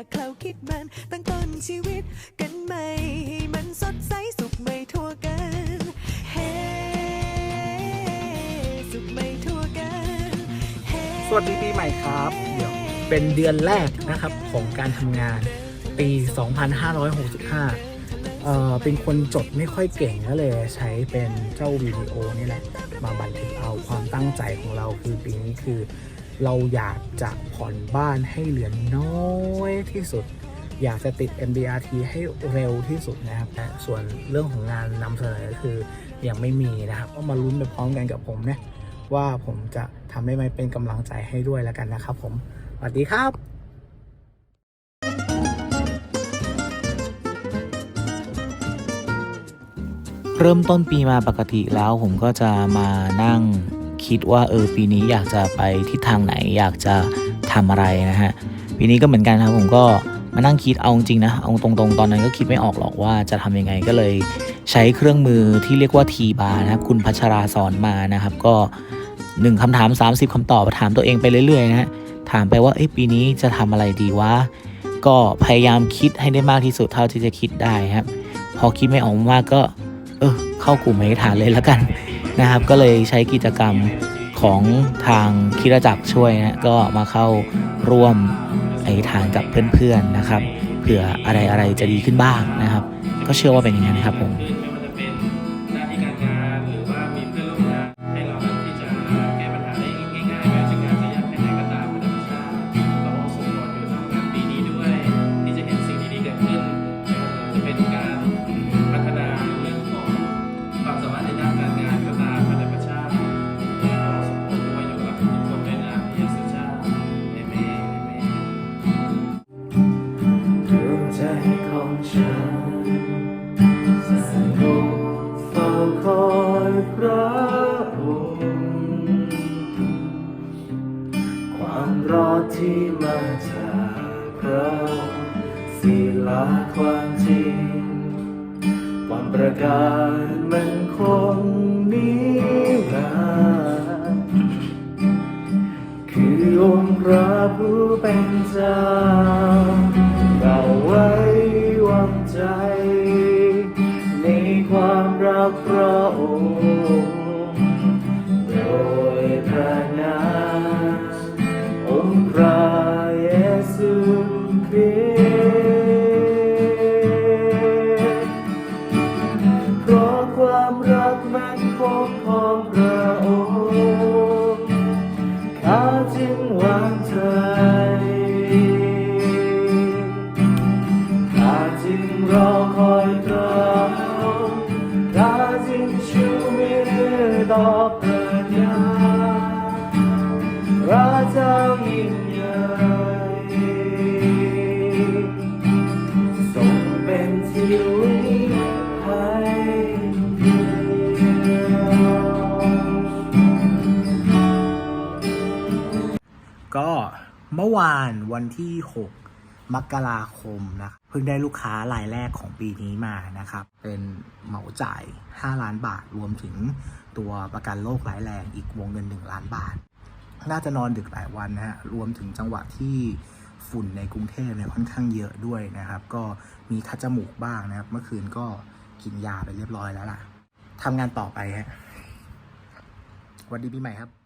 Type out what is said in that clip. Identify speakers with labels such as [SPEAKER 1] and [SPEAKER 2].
[SPEAKER 1] เศร้าอย่าเคลาคิดมันตั้งต้นชีวิตกันใหม่ให้มันสดใสสุขไม่ทั่วกันเฮ้สุขไม่ทั่วกันเฮ้
[SPEAKER 2] สวัสดีปีใหม่ครับ เดี๋ยวเป็นเดือนแรกนะครับของการทำงานปี 2565เอ่อเป็นคนจดไม่ค่อยเก่งก็เลยใช้เป็นเจ้าวิดีโอนี่แหละ มาบันทึกเอาความตั้งใจของเราคือปีนี้คือ เราอยากจะผ่อนบ้านให้เหลือน้อยที่สุด อยากจะติด MDRT ให้เร็วที่สุดนะครับแต่ส่วนเรื่องของงานนำเสนอคือยังไม่มีนะครับ ก็มาลุ้นไปพร้อมกันกับผมนะว่าผมจะทำได้ไหมเป็นกำลังใจให้ด้วยแล้วกันนะครับผมสวัสดีครับ
[SPEAKER 3] เริ่มต้นปีมาปกติแล้วผมก็จะมานั่ง คิดว่าเออปีนี้อยากจะไปทิศทางไหนอยากจะทำอะไรนะฮะปีนี้ก็เหมือนกันครับผมก็มานั่งคิดเอาจริงนะเอาตรงๆ ตอนนั้นก็คิดไม่ออกหรอกว่าจะทำยังไงก็เลยใช้เครื่องมือที่เรียกว่าทีบาร์นะครับคุณพัชราสอนมานะครับ ก็หนึ่งคำถาม 30คำตอบถามตัวเองไปเรื่อยๆนะฮะถามไปว่าเอ้ปีนี้จะทำอะไรดีวะก็พยายามคิดให้ได้มากที่สุดเท่าที่จะคิดได้ครับ พอคิดไม่ออกมากก็ เออเข้ากลุ่มอธิษฐานเลยแล้วกัน นะครับ ก็เลยใช้กิจกรรมของทางคิรจักรช่วยนะก็มาเข้าร่วมไอ้ทานกับเพื่อนๆนะครับ เผื่ออะไรอะไรๆจะดีขึ้นบ้างนะครับ ก็เชื่อว่าเป็นอย่างนั้นครับผม
[SPEAKER 4] ฉันสงบเฝ้าคอยพระองค์ความรอดที่มาจากพระศิลาความจริงความประกาศมันคงนิรันดร์คือองค์พระผู้เป็นเจ้า รอคอยพระองค์ข้าจึงชูมือต่อพระยาพระเจ้ายิ่งใหญ่ทรงเป็นที่วิตให้
[SPEAKER 2] ก็เมื่อวานวันที่ 6 มกราคมนะคะ เพิ่งได้ลูกค้ารายแรกของปีนี้มานะครับ เป็นเหมาจ่าย 5 ล้านบาท รวมถึงตัวประกันโรคร้ายแรงอีกวงเงิน 1 ล้านบาท น่าจะนอนดึกหลายวันนะฮะ รวมถึงจังหวะที่ฝุ่นในกรุงเทพเนี่ยค่อนข้างเยอะด้วยนะครับ ก็มีคัดจมูกบ้างนะครับ เมื่อคืนก็กินยาไปเรียบร้อยแล้วล่ะทำงานต่อไปฮะสวัสดีปีใหม่ครับ